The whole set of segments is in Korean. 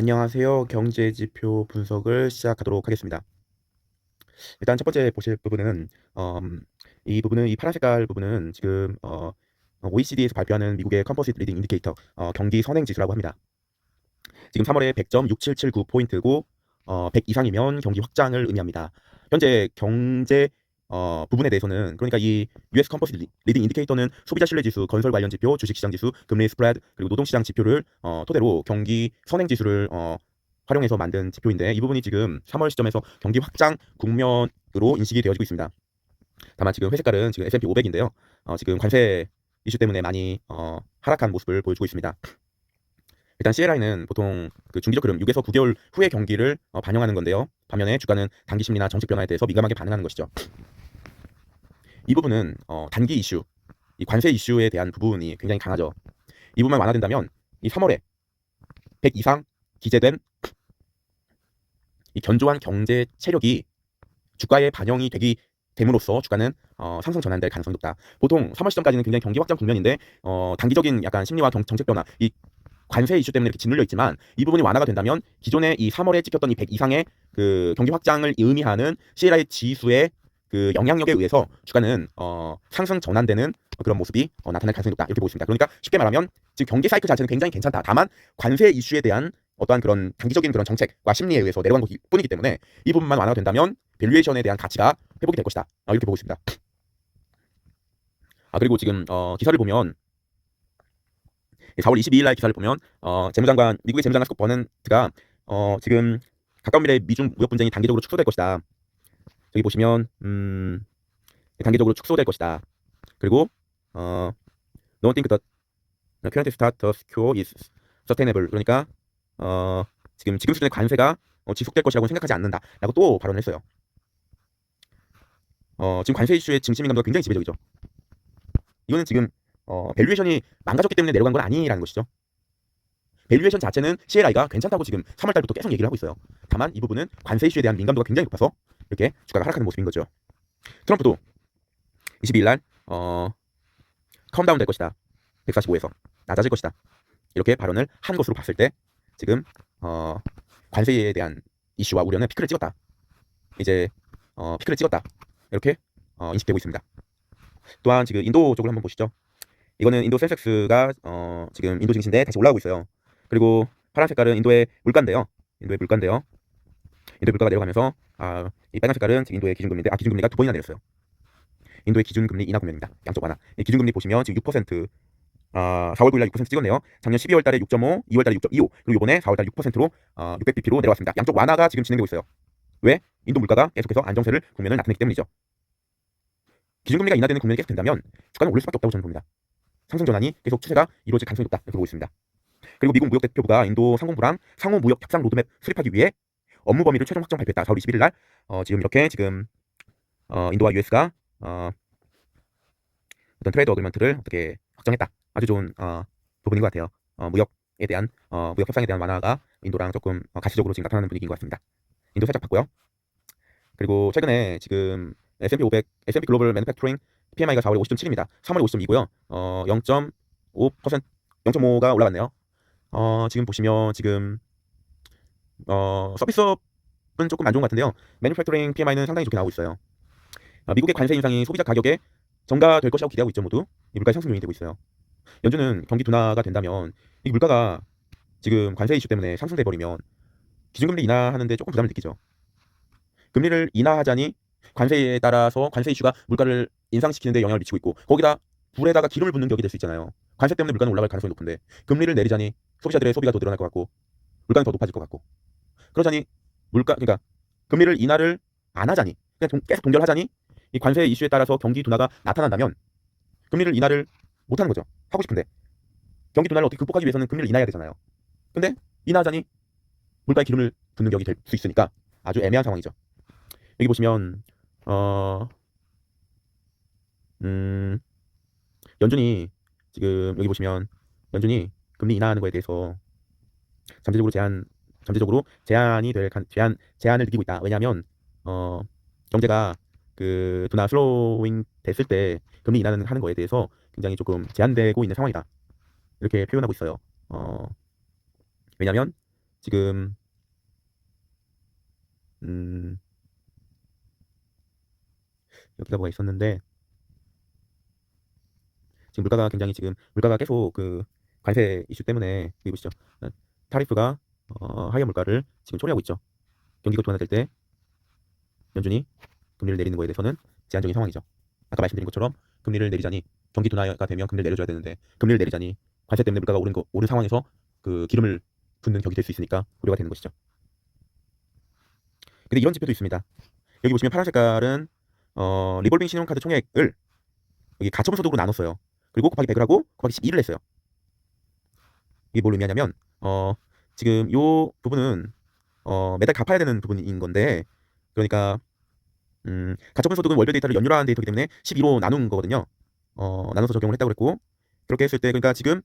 안녕하세요. 경제 지표 분석을 시작하도록 하겠습니다. 일단 첫 번째 보실 부분은 음, 이 부분은 이 파란 색깔 부분은 지금 어, OECD에서 발표하는 미국의 컴포지트 리딩 인디케이터 어, 경기 선행 지수라고 합니다. 지금 3월에 100.6779 포인트고 어, 100 이상이면 경기 확장을 의미합니다. 현재 경제 어, 부분에 대해서는 그러니까 이 US 리- 리딩 인디케이터는 소비자 신뢰 지수, 건설 관련 지표, 주식 시장 지수, 금리 스프레드 그리고 노동 시장 지표를 어, 토대로 경기 선행 지수를 어, 활용해서 만든 지표인데 이 부분이 지금 3월 시점에서 경기 확장 국면으로 인식이 되어지고 있습니다. 다만 지금 회색깔은 지금 S&P 500인데요. 어, 지금 관세 이슈 때문에 많이 어, 하락한 모습을 보여주고 있습니다. 일단 CLI는 보통 그 중기적 흐름 6에서 9개월 후의 경기를 어, 반영하는 건데요. 반면에 주가는 단기 심리나 정책 변화에 대해서 민감하게 반응하는 것이죠. 이 부분은 어, 단기 이슈, 이 관세 이슈에 대한 부분이 굉장히 강하죠. 이 부분만 완화된다면 이 3월에 100 이상 기재된 이 견조한 경제 체력이 주가에 반영이 되기 됨으로써 주가는 어, 상승 전환될 가능성이 높다. 보통 3월 시점까지는 굉장히 경기 확장 국면인데 어, 단기적인 약간 심리와 경, 정책 변화, 이 관세 이슈 때문에 이렇게 짓눌려 있지만 이 부분이 완화가 된다면 기존에 이 3월에 찍혔던 이 100 이상의 그 경기 확장을 의미하는 CLI 지수의 그 영향력에 의해서 주가는 어, 상승 전환되는 그런 모습이 어, 나타날 가능성이 높다 이렇게 보고 있습니다. 그러니까 쉽게 말하면 지금 경기 사이클 자체는 굉장히 괜찮다. 다만 관세 이슈에 대한 어떠한 그런 단기적인 그런 정책과 심리에 의해서 내려간 것이 뿐이기 때문에 이 부분만 완화가 된다면 밸류에이션에 대한 가치가 회복이 될 것이다. 어, 이렇게 보고 있습니다. 아 그리고 지금 어, 기사를 보면 4월 22일 날 기사를 보면 어, 재무장관 미국의 재무장관 스콧 버넌트가 어, 지금 가까운 미래 미중 무역 분쟁이 단기적으로 축소될 것이다. 저기 보시면 음, 단기적으로 축소될 것이다. 그리고 어, one think that the current status quo is sustainable. 그러니까 어, 지금 지금 수준의 관세가 어, 지속될 것이라고 생각하지 않는다라고 또 발언했어요. 어, 지금 관세 이슈의 증시 민 감도가 굉장히 지배적이죠. 이거는 지금 어, 밸류에이션이 망가졌기 때문에 내려간 건 아니라는 것이죠. 밸류에이션 자체는 CLI가 괜찮다고 지금 3월 달부터 계속 얘기를 하고 있어요. 다만 이 부분은 관세 이슈에 대한 민감도가 굉장히 높아서 이렇게 주가가 하락하는 모습인 거죠. 트럼프도 22일 날 어, 컴다운 될 것이다. 145에서 낮아질 것이다. 이렇게 발언을 한 것으로 봤을 때 지금 어, 관세에 대한 이슈와 우려는 피크를 찍었다. 이제 어, 피크를 찍었다. 이렇게 어, 인식되고 있습니다. 또한 지금 인도 쪽을 한번 보시죠. 이거는 인도 센섹스가 어, 지금 인도 증시인데 다시 올라오고 있어요. 그리고 파란 색깔은 인도의 물가인데요. 인도의 물가인데요. 인도의 물가가 내려가면서 아, 이 빨간 색깔은 지금 인도의 기준금리인데 아 기준금리가 두 번이나 내렸어요. 인도의 기준금리 인하 국면입니다. 양쪽 완화. 이 기준금리 보시면 지금 6% 아, 4월 9일 날6% 찍었네요. 작년 12월 달에 6.5, 2월 달에 6.25, 그리고 이번에 4월 달 6%로 어, 600bp로 내려왔습니다. 양쪽 완화가 지금 진행되고 있어요. 왜? 인도 물가가 계속해서 안정세를 국면을 나타내기 때문이죠. 기준금리가 인하되는 국면이 계속 된다면 주가는 오를 수밖에 없다고 저는 봅니다. 상승 전환이 계속 추세가 이루어질 가능성이 높다 이렇게 보고 있습니다. 그리고 미국 무역 대표부가 인도 상공부랑 상호 무역 협상 로드맵 수립하기 위해 업무 범위를 최종 확정 발표했다. 4월 21일 날 어, 지금 이렇게 지금 어, 인도와 US가 어, 어떤 트레이드 어그리먼트를 어떻게 확정했다. 아주 좋은 어, 부분인 것 같아요. 어, 무역에 대한 어, 무역 협상에 대한 완화가 인도랑 조금 어, 가시적으로 지금 나타나는 분위기인 것 같습니다. 인도 살짝 봤고요. 그리고 최근에 지금 S&P 500, S&P 글로벌 매니팩투링 PMI가 4월에 50.7입니다. 3월에 50.2고요. 어, 0.5% 0.5가 올라갔네요. 어, 지금 보시면 지금 어, 서비스업은 조금 안 좋은 것 같은데요. 매니팩투링 PMI는 상당히 좋게 나오고 있어요. 아, 미국의 관세 인상이 소비자 가격에 전가될 것이라고 기대하고 있죠 모두. 이 물가 상승 요인이 되고 있어요. 연준은 경기 둔화가 된다면 이 물가가 지금 관세 이슈 때문에 상승돼 버리면 기준금리 인하하는데 조금 부담을 느끼죠. 금리를 인하하자니 관세에 따라서 관세 이슈가 물가를 인상시키는데 영향을 미치고 있고 거기다 불에다가 기름을 붓는 격이 될 수 있잖아요. 관세 때문에 물가는 올라갈 가능성이 높은데 금리를 내리자니 소비자들의 소비가 더 늘어날 것 같고 물가는 더 높아질 것 같고 그러자니 물가 그러니까 금리를 인하를 안 하자니 그냥 동- 계속 동결하자니 이 관세 이슈에 따라서 경기 둔화가 나타난다면 금리를 인하를 못 하는 거죠. 하고 싶은데 경기 둔화를 어떻게 극복하기 위해서는 금리를 인하해야 되잖아요. 근데 인하하자니 물가에 기름을 붓는 격이 될 수 있으니까 아주 애매한 상황이죠. 여기 보시면 어 음, 연준이 지금 여기 보시면 연준이 금리 인하하는 거에 대해서 잠재적으로 제한 잠재적으로 제한이 될 간- 제한 제한을 느끼고 있다. 왜냐하면 어 경제가 그 둔화 슬로잉 됐을 때 금리 인하는 하는 거에 대해서 굉장히 조금 제한되고 있는 상황이다. 이렇게 표현하고 있어요. 어 왜냐하면 지금 음 여기가 뭐가 있었는데 지금 물가가 굉장히 지금 물가가 계속 그 관세 이슈 때문에 보시죠. 어, 타리프가 어, 하이어 물가를 지금 초래하고 있죠. 경기가 둔화될 때 연준이 금리를 내리는 거에 대해서는 제한적인 상황이죠. 아까 말씀드린 것처럼 금리를 내리자니 경기 둔화가 되면 금리를 내려줘야 되는데 금리를 내리자니 관세 때문에 물가가 오른 거 오른 상황에서 그 기름을 붓는 격이 될 수 있으니까 고려가 되는 것이죠. 근데 이런 지표도 있습니다. 여기 보시면 파란 색깔은 어, 리볼빙 신용카드 총액을 여기 가처분 소득으로 나눴어요. 그리고 곱하기 100을 하고 곱하기 12를 했어요. 이게 뭘 의미하냐면 어, 지금 요 부분은 어, 매달 갚아야 되는 부분인 건데 그러니까 음, 가처분 소득은 월별 데이터를 연율한 데이터이기 때문에 12로 나눈 거거든요. 어, 나눠서 적용을 했다고 그랬고 그렇게 했을 때 그러니까 지금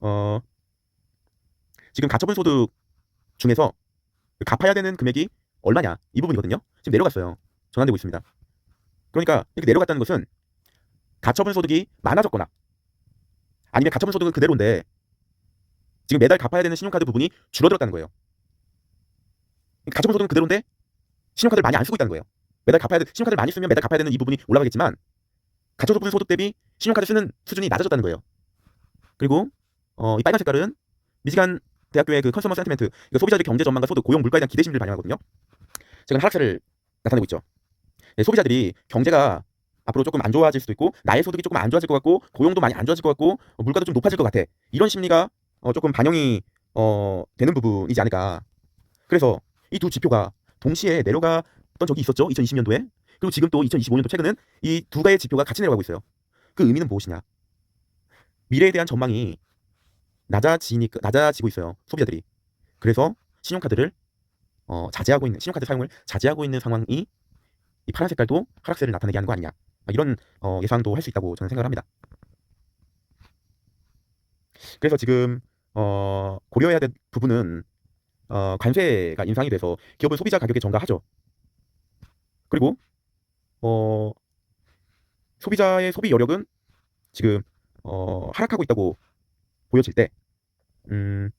어, 지금 가처분 소득 중에서 갚아야 되는 금액이 얼마냐 이 부분이거든요. 지금 내려갔어요. 전환되고 있습니다. 그러니까 이렇게 내려갔다는 것은 가처분 소득이 많아졌거나 아니면 가처분 소득은 그대로인데 지금 매달 갚아야 되는 신용카드 부분이 줄어들었다는 거예요. 가처분 소득은 그대로인데 신용카드를 많이 안 쓰고 있다는 거예요. 매달 갚아야 돼 신용카드를 많이 쓰면 매달 갚아야 되는 이 부분이 올라가겠지만 가처분 소득 대비 신용카드 쓰는 수준이 낮아졌다는 거예요. 그리고 어, 이 빨간 색깔은 미시간 대학교의 그 컨슈머 센티멘트 이거 소비자들의 경제 전망과 소득, 고용, 물가에 대한 기대 심리를 반영하거든요. 지금 하락세를 나타내고 있죠. 네, 소비자들이 경제가 앞으로 조금 안 좋아질 수도 있고 나의 소득이 조금 안 좋아질 것 같고 고용도 많이 안 좋아질 것 같고 어, 물가도 좀 높아질 것 같아. 이런 심리가 어, 조금 반영이 어, 되는 부분이지 않을까. 그래서 이 두 지표가 동시에 내려갔던 적이 있었죠. 2020년도에. 그리고 지금 또 2025년도 최근은 이 두 가지의 지표가 같이 내려가고 있어요. 그 의미는 무엇이냐? 미래에 대한 전망이 낮아지니까 낮아지고 있어요. 소비자들이. 그래서 신용카드를 어, 자제하고 있는 신용카드 사용을 자제하고 있는 상황이 이 파란 색깔도 하락세를 나타내게 하는 거 아니냐. 아, 이런 어, 예상도 할 수 있다고 저는 생각을 합니다. 그래서 지금 어, 고려해야 될 부분은 어, 관세가 인상이 돼서 기업은 소비자 가격에 전가하죠. 그리고 어, 소비자의 소비 여력은 지금 어, 하락하고 있다고 보여질 때 음,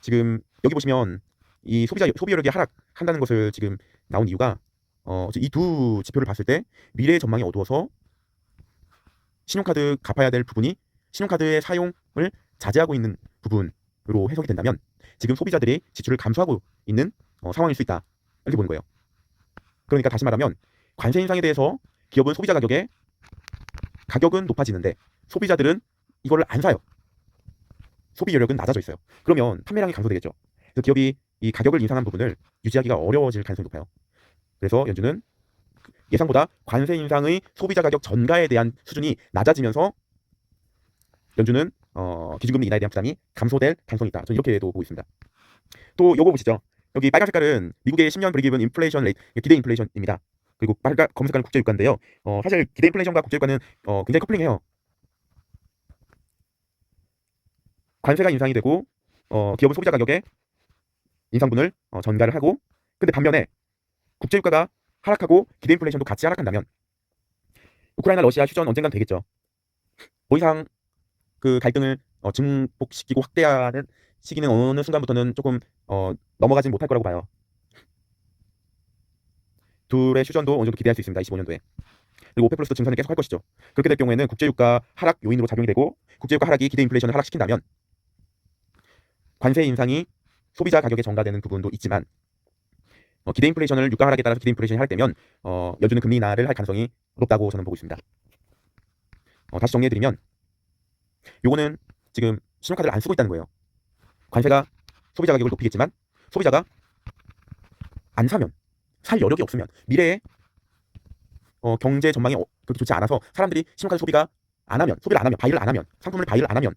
지금 여기 보시면 이 소비자 소비 여력이 하락한다는 것을 지금 나온 이유가 어, 이 두 지표를 봤을 때 미래의 전망이 어두워서 신용카드 갚아야 될 부분이 신용카드의 사용을 자제하고 있는 부분으로 해석이 된다면 지금 소비자들이 지출을 감소하고 있는 어, 상황일 수 있다 이렇게 보는 거예요. 그러니까 다시 말하면 관세 인상에 대해서 기업은 소비자 가격에 가격은 높아지는데 소비자들은 이거를 안 사요. 소비 여력은 낮아져 있어요. 그러면 판매량이 감소되겠죠. 그래서 기업이 이 가격을 인상한 부분을 유지하기가 어려워질 가능성이 높아요. 그래서 연준은 예상보다 관세 인상의 소비자 가격 전가에 대한 수준이 낮아지면서 연준은 어, 기준금리 인하에 대한 부담이 감소될 가능성이 있다. 저는 이렇게도 보고 있습니다. 또 요거 보시죠. 여기 빨간 색깔은 미국의 10년 브리기븐 인플레이션 레이트, 기대 인플레이션입니다. 그리고 빨간 검은 색깔은 국제 유가인데요. 어, 사실 기대 인플레이션과 국제 유가는 어, 굉장히 커플링해요. 관세가 인상이 되고 어, 기업은 소비자 가격에 인상분을 어, 전가를 하고 근데 반면에 국제 유가가 하락하고 기대 인플레이션도 같이 하락한다면 우크라이나 러시아 휴전 언젠간 되겠죠. 더 이상 그 갈등을 어, 증폭시키고 확대하는 시기는 어느 순간부터는 조금 어, 넘어가진 못할 거라고 봐요. 둘의 휴전도 어느 정도 기대할 수 있습니다. 25년도에. 그리고 오페 플러스도 증산을 계속 할 것이죠. 그렇게 될 경우에는 국제유가 하락 요인으로 작용이 되고 국제유가 하락이 기대 인플레이션을 하락시킨다면 관세 인상이 소비자 가격에 전가되는 부분도 있지만 어, 기대 인플레이션을 유가 하락에 따라서 기대 인플레이션이 하락되면 어, 연준은 금리 인하를 할 가능성이 높다고 저는 보고 있습니다. 어, 다시 정리해드리면 요거는 지금 신용카드를 안 쓰고 있다는 거예요. 관세가 소비자 가격을 높이겠지만 소비자가 안 사면 살 여력이 없으면 미래에 어, 경제 전망이 어, 그렇게 좋지 않아서 사람들이 신용카드 소비가 안 하면 소비를 안 하면 바이를 안 하면 상품을 바이를 안 하면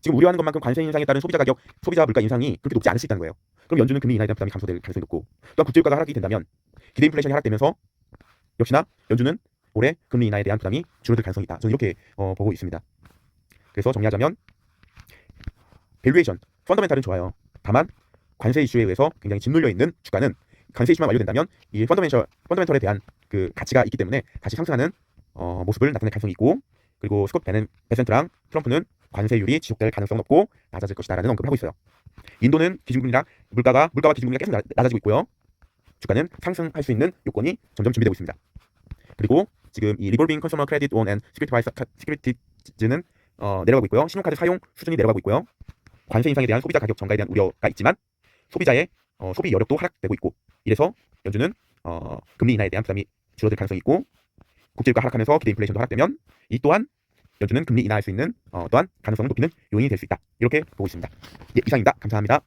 지금 우려하는 것만큼 관세 인상에 따른 소비자 가격 소비자 물가 인상이 그렇게 높지 않을 수 있다는 거예요. 그럼 연준은 금리 인하에 대한 부담이 감소될 가능성이 높고 또한 국제유가가 하락이 된다면 기대 인플레이션이 하락되면서 역시나 연준은 올해 금리 인하에 대한 부담이 줄어들 가능성이 있다. 저는 이렇게 어, 보고 있습니다. 그래서 정리하자면 밸류에이션 펀더멘탈은 좋아요. 다만 관세 이슈에 의해서 굉장히 짓눌려 있는 주가는 관세 이슈만 완료된다면 이 펀더멘털 펀더멘털에 대한 그 가치가 있기 때문에 다시 상승하는 어, 모습을 나타낼 가능성이 있고 그리고 스콧 베넨 베센트랑 트럼프는 관세율이 지속될 가능성은 없고 낮아질 것이다라는 언급을 하고 있어요. 인도는 기준금리랑 물가가 물가와 기준금리가 계속 나- 낮아지고 있고요. 주가는 상승할 수 있는 요건이 점점 준비되고 있습니다. 그리고 지금 이 리볼빙 컨슈머 크레딧 온앤 시큐리티 바이스 시큐리티즈는 어, 내려가고 있고요. 신용카드 사용 수준이 내려가고 있고요. 관세 인상에 대한 소비자 가격 정가에 대한 우려가 있지만 소비자의 어, 소비 여력도 하락되고 있고 이래서 연준은 어, 금리 인하에 대한 부담이 줄어들 가능성이 있고 국제유가 하락하면서 기대 인플레이션도 하락되면 이 또한 연준은 금리 인하할 수 있는 어, 또한 가능성을 높이는 요인이 될 수 있다. 이렇게 보고 있습니다. 예, 이상입니다. 감사합니다.